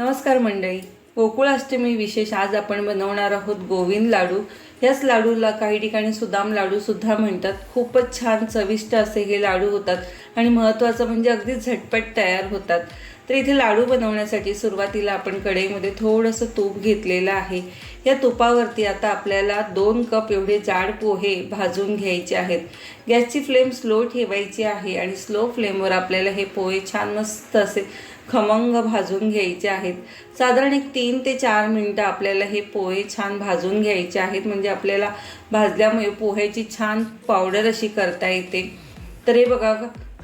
नमस्कार मंडळी. गोकुळाष्टमी विशेष आज आपण बनवणार आहोत गोविंद लाडू. याच लाडूला काही ठिकाणी सुदाम लाडू सुद्धा म्हणतात. खूपच छान चविष्ट असे हे लाडू होतात आणि महत्त्वाचं म्हणजे अगदी झटपट तयार होतात. तर इथे लाडू बनवण्यासाठी सुरुवातीला आपण कढईमध्ये थोडंसं तूप घेतलेलं आहे. या तुपावरती आता आपल्याला दोन कप एवढे जाड पोहे भाजून घ्यायचे आहेत. गॅसची फ्लेम स्लो ठेवायची आहे आणि स्लो फ्लेमवर आपल्याला हे पोहे छान मस्त असे खमंग भाजून घ्यायचे आहेत. साधारण एक तीन ते चार मिनटं आपल्याला हे पोहे छान भाजून घ्यायचे आहेत. म्हणजे आपल्याला भाजल्यामुळे पोह्याची छान पावडर अशी करता येते. तर हे बघा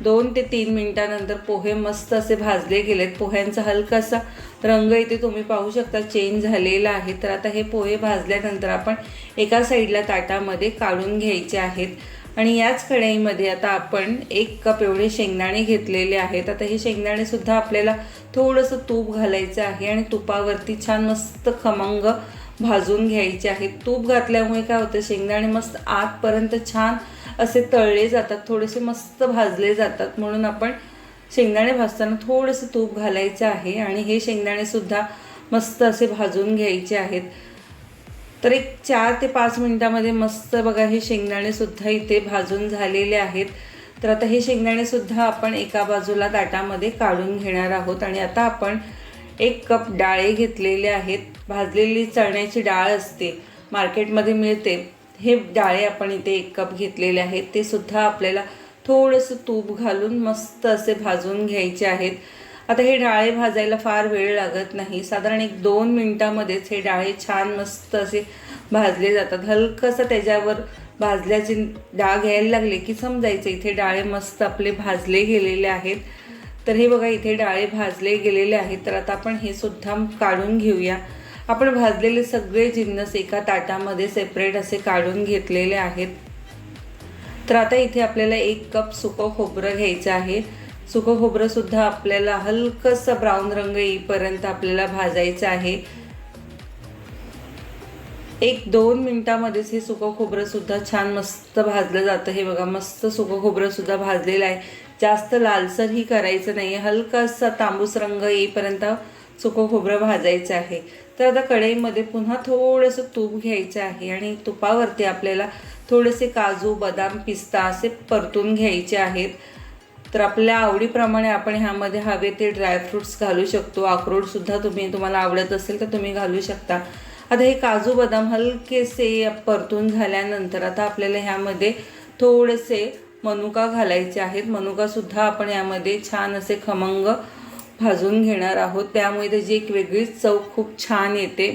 दोन ते तीन मिनटानंतर पोहे मस्त असे भाजले गेलेत. पोह्यांचा हलकासा रंग इथे तुम्ही पाहू शकता चेंज झालेला आहे. तर आता हे पोहे भाजल्यानंतर आपण एका साईडला ताटामध्ये काढून घ्यायचे आहेत. आणि याच कढईमध्ये आता आपण एक कप एवढे शेंगदाणे घेतलेले आहेत. आता हे शेंगदाणेसुद्धा आपल्याला थोडंसं तूप घालायचं आहे आणि तुपावरती छान मस्त खमंग भाजून घ्यायचे आहेत. तूप घातल्यामुळे काय होतं शेंगदाणे मस्त आतपर्यंत छान असे तळले जातात थोडेसे मस्त भाजले जातात. म्हणून आपण शेंगदाणे भाजताना थोडंसं तूप घालायचं आहे आणि हे शेंगदाणेसुद्धा मस्त असे भाजून घ्यायचे आहेत. तर एक चार ते पाच मिनटामध्ये मस्त बघा हे शेंगदाणेसुद्धा इथे भाजून झालेले आहेत. तर आता हे शेंगदाणेसुद्धा आपण एका बाजूला ताटामध्ये काढून घेणार आहोत आणि आता आपण एक कप डाळे घेतलेले आहेत. भाजलेली चण्याची डाळ असते मार्केटमध्ये मिळते. हे डाळे आपण इथे एक कप घेतलेले आहेत. ते सुद्धा आपल्याला थोडंसं तूप घालून मस्त असे भाजून घ्यायचे आहेत. आता हे डाळे भाजायला फार वेळ लागत नाही. साधारण एक दोन मिनटामध्येच हे डाळे छान मस्त असे भाजले जातात. हलकंसं त्याच्यावर भाजल्याचे डाळ घ्यायला लागले की समजायचे इथे डाळे मस्त आपले भाजले गेलेले आहेत. तर हे बघा इथे डाळे भाजले गेलेले आहेत. तर आता आपण हे सुद्धा काढून घेऊया. आपण भाजलेले सगळे जिन्नस एका ताटामध्ये सेपरेट असे काढून घेतलेले आहेत. तर आता इथे आपल्याला एक कप सुकं खोबरं घ्यायचं आहे. सुकं खोबरं सुद्धा आपल्याला हलकंसं ब्राऊन रंग येईपर्यंत आपल्याला भाजायचं आहे. एक दोन मिनिटामध्येच हे सुकं खोबरं सुद्धा छान मस्त भाजलं जातं. हे बघा मस्त सुकं खोबरं सुद्धा भाजलेलं आहे. जास्त लालसरही करायचं नाही हलकासा तांबूस रंग येईपर्यंत सुकं खोबरं भाजायचं आहे. तर आता कढईमध्ये पुन्हा थोडंसं तूप घ्यायचं आहे आणि तुपावरती आपल्याला थोडेसे काजू बदाम पिस्ता असे परतून घ्यायचे आहेत. तर आपल्या आवडीप्रमाणे आपण ह्यामध्ये हवे ते ड्रायफ्रुट्स घालू शकतो. अक्रोडसुद्धा तुम्ही तुम्हाला आवडत असेल तर तुम्ही घालू शकता. आता हे काजू बदाम हलकेसे परतून झाल्यानंतर आता आपल्याला ह्यामध्ये थोडेसे मनुका घालायचे आहेत. मनुकासुद्धा आपण यामध्ये छान असे खमंग भाजून घेणार आहोत. त्यामुळे त्याची एक वेगळीच चव खूप छान येते.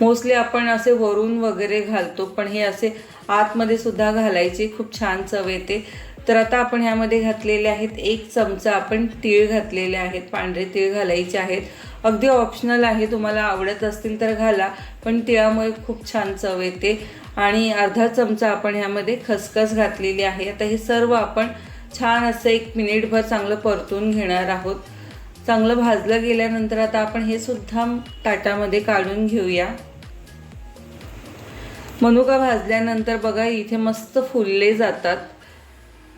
मोस्टली आपण असे वरून वगैरे घालतो पण हे असे आतमध्ये सुद्धा घालायचे खूप छान चव येते. तर आता आपण ह्यामध्ये घातलेले आहेत एक चमचा आपण तीळ घातलेले आहेत पांढरे तीळ घालायचे आहेत. अगदी ऑप्शनल आहे तुम्हाला आवडत असतील तर घाला पण तिळामुळे खूप छान चव येते. आणि अर्धा चमचा आपण ह्यामध्ये खसखस घातलेली आहे. आता हे सर्व आपण छान असं एक मिनिटभर चांगलं परतून घेणार आहोत. चांगलं भाजलं गेल्यानंतर आता आपण हे सुद्धा ताटामध्ये काढून घेऊया. मनुका भाजल्यानंतर बघा इथे मस्त फुलले जातात.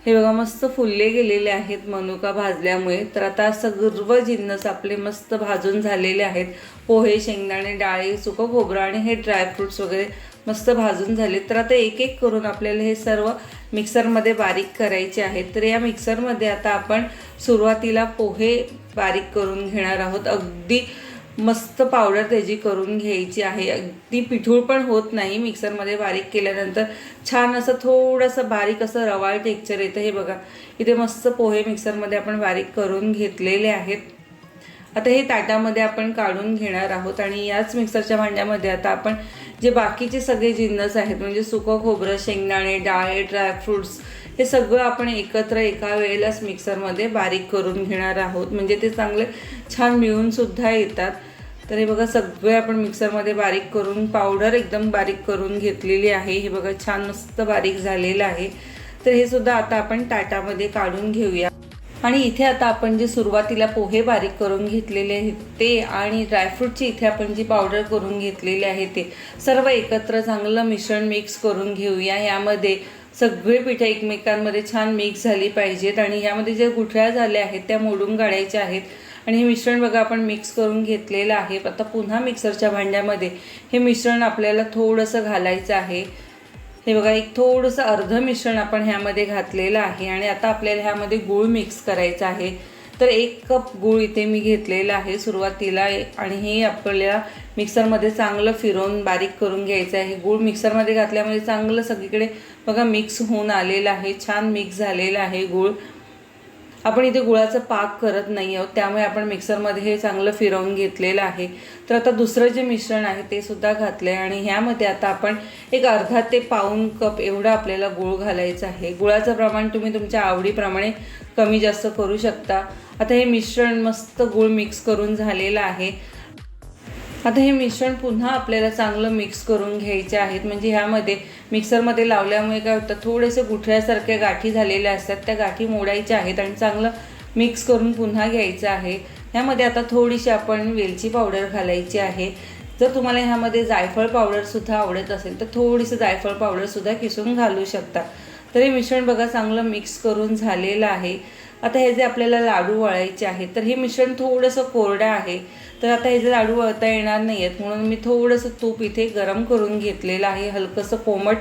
हे बघा मस्त फुलले गेलेले आहेत मनुका भाजल्यामुळे. तर आता सर्व जिन्नस आपले मस्त भाजून झालेले आहेत. पोहे शेंगदाणे डाळी सुकं खोबरं आणि हे ड्रायफ्रुट्स वगैरे मस्त भाजून झाले. तर आता एक एक करून आपल्याला हे सर्व मिक्सरमध्ये बारीक करायचे आहेत. तर या मिक्सरमध्ये आता आपण सुरुवातीला पोहे बारीक करून घेणार आहोत. अगदी मस्त पावडर त्याची करून घ्यायची आहे. अगदी पिठूळ पण होत नाही मिक्सरमध्ये बारीक केल्यानंतर. छान असं थोडंसं बारीक असं रवाळ टेक्चर येतं. हे बघा इथे मस्त पोहे मिक्सरमध्ये आपण बारीक करून घेतलेले आहेत. आता हे ताटामध्ये आपण काढून घेणार आहोत आणि याच मिक्सरच्या भांड्यामध्ये आता आपण जे बाकीचे सगळे जिन्नस आहेत म्हणजे सुकं खोबरं शेंगदाणे डाळे ड्रायफ्रुट्स हे सगळं आपण एकत्र एका वेळेलाच मिक्सरमध्ये बारीक करून घेणार आहोत. म्हणजे ते चांगले छान मिळूनसुद्धा येतात. तर हे बघा सगळे आपण मिक्सरमध्ये बारीक करून पावडर एकदम बारीक करून घेतलेली आहे. हे बघा छान मस्त बारीक झालेलं आहे. तर हे सुद्धा आता आपण ताटामध्ये काढून घेऊया. आणि इथे आता आपण जे सुरुवातीला पोहे बारीक करून घेतलेले आहेत ते आणि ड्रायफ्रूटची इथे आपण जी पावडर करून घेतलेली आहे ते सर्व एकत्र चांगलं मिश्रण मिक्स करून घेऊया. यामध्ये सगळे पिठं एकमेकांमध्ये छान मिक्स झाली पाहिजेत आणि यामध्ये ज्या गुठळ्या झाल्या आहेत त्या मोडून काढायच्या आहेत. आणि हे मिश्रण बघा आपण मिक्स करून घेतलेलं आहे. आता पुन्हा मिक्सरच्या भांड्यामध्ये हे मिश्रण आपल्याला थोडंसं घालायचं आहे. हे बघा एक थोडंसं अर्ध मिश्रण आपण ह्यामध्ये घातलेलं आहे आणि आता आपल्याला ह्यामध्ये गूळ मिक्स करायचा आहे. तर एक कप गूळ इथे मी घेतलेला आहे सुरुवातीला आणि हे आपल्याला मिक्सरमध्ये चांगलं फिरवून बारीक करून घ्यायचं आहे. गूळ मिक्सरमध्ये घातल्यामुळे चांगलं सगळीकडे बघा मिक्स होऊन आलेलं आहे. छान मिक्स झालेलं आहे गूळ. आपण इथे गुळाचं पाक करत नाही आहोत. त्यामुळे आपण मिक्सरमध्ये हे चांगलं फिरवून घेतलेलं आहे. तर आता दुसरं जे मिश्रण आहे ते सुद्धा घातलं आहे आणि ह्यामध्ये आता आपण एक अर्धा ते पाऊन कप एवढं आपल्याला गुळ घालायचं आहे. गुळाचं प्रमाण तुम्ही तुमच्या आवडीप्रमाणे कमी जास्त करू शकता. आता हे मिश्रण मस्त गुळ मिक्स करून झालेलं आहे. आता हे मिश्रण पुन्हा आपल्याला चांगलं मिक्स करून घ्यायचे आहेत. म्हणजे ह्यामध्ये मिक्सरमध्ये लावल्यामुळे काय होतं थोडेसे गुठळ्यासारख्या गाठी झालेल्या असतात. त्या गाठी मोडायच्या आहेत आणि चांगलं मिक्स करून पुन्हा घ्यायचं आहे. ह्यामध्ये आता थोडीशी आपण वेलची पावडर घालायची आहे. जर तुम्हाला ह्यामध्ये जायफळ पावडरसुद्धा आवडत असेल तर थोडीसं जायफळ पावडरसुद्धा किसून घालू शकता. तर हे मिश्रण बघा चांगलं मिक्स करून झालेलं आहे. आता हे जे आपल्याला लाडू वळायचे आहेत तर हे मिश्रण थोडंसं कोरडं आहे. तर आता हे जे लाडू वळता येणार नाही आहेत म्हणून मी थोडंसं तूप इथे गरम करून घेतलेलं आहे. हलकंसं कोमट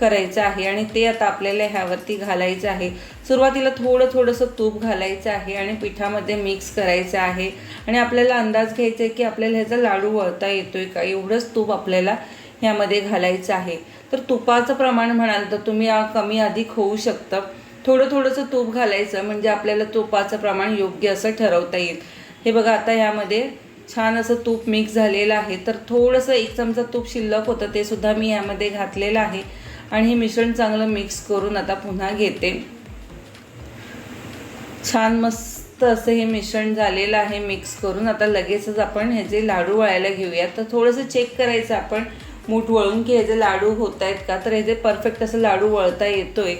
करायचं आहे आणि ते आता आपल्याला ह्यावरती घालायचं आहे. सुरुवातीला थोडं थोडंसं तूप घालायचं आहे आणि पिठामध्ये मिक्स करायचं आहे. आणि आपल्याला अंदाज घ्यायचा आहे की आपल्याला ह्याचा लाडू वळता येतोय का? एवढंच तूप आपल्याला ह्यामध्ये घालायचं आहे. तर तुपाचं प्रमाण म्हणाल तर तुम्ही कमी अधिक होऊ शकतं. थोडं थोडंसं तूप घालायचं म्हणजे आपल्याला तुपाचं प्रमाण योग्य असं ठरवता येईल. हे बघा आता यामध्ये छान असं तूप मिक्स झालेलं आहे. तर थोडंसं एक चमचा तूप शिल्लक होतं ते सुद्धा मी यामध्ये घातलेलं आहे. आणि हे मिश्रण चांगलं मिक्स करून आता पुन्हा घेते. छान मस्त असं हे मिश्रण झालेलं आहे मिक्स करून. आता लगेचच आपण ह्याचे लाडू वळायला घेऊया तर थोडंसं चेक करायचं आपण. मूठ वळून की ह्याचे लाडू होत आहेत का? तर ह्याचे परफेक्ट असं लाडू वळता येतोय.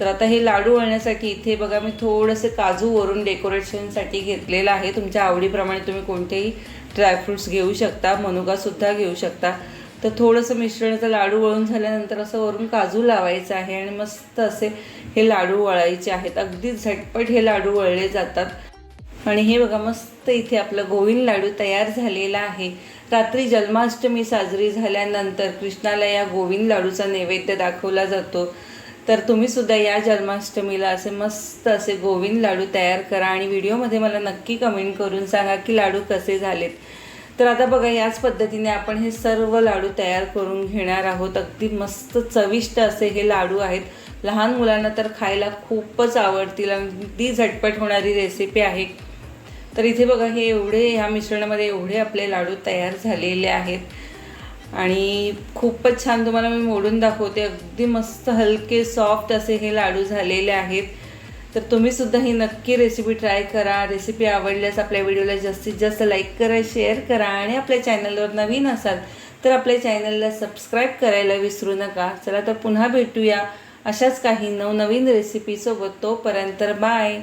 तर आता हे लाडू वळण्यासाठी इथे बघा मी थोडंसे काजू वरून डेकोरेशनसाठी घेतलेलं आहे. तुमच्या आवडीप्रमाणे तुम्ही कोणतेही ड्रायफ्रुट्स घेऊ शकता मनुकासुद्धा घेऊ शकता. तर थोडंसं मिश्रणाचं लाडू वळून झाल्यानंतर असं वरून काजू लावायचं आहे आणि मस्त असे हे लाडू वळायचे आहेत. अगदी झटपट हे लाडू वळले जातात. आणि हे बघा मस्त इथे आपलं गोविंद लाडू तयार झालेला आहे. रात्री जन्माष्टमी साजरी झाल्यानंतर कृष्णाला या गोविंद लाडूचा नैवेद्य दाखवला जातो. तर तुम्ही सुद्धा या जन्माष्टमीला असे मस्त असे गोविंद लाडू तयार करा आणि व्हिडिओमध्ये मला नक्की कमेंट करून सांगा की लाडू कसे झालेत. तर आता बघा याच पद्धतीने आपण हे सर्व लाडू तयार करून घेणार आहोत. अगदी मस्त चविष्ट असे हे लाडू आहेत. लहान मुलांना तर खायला खूपच आवडतील. अगदी झटपट होणारी रेसिपी आहे. तर इथे बघा हे एवढे ह्या मिश्रणामध्ये एवढे आपले लाडू तयार झालेले आहेत. आणि खूपच छान तुम्हाला मी मोडून दाखवते. अगदी मस्त हलके सॉफ्ट असे हे लाडू झालेले आहेत. तर तुम्हीसुद्धा ही नक्की रेसिपी ट्राय करा. रेसिपी आवडल्यास आपल्या व्हिडिओला जास्तीत जास्त लाईक करा शेअर करा आणि आपल्या चॅनलवर नवीन असाल तर आपल्या चॅनलला सबस्क्राईब करायला विसरू नका. चला तर पुन्हा भेटूया अशाच काही नवनवीन रेसिपीसोबत तोपर्यंत बाय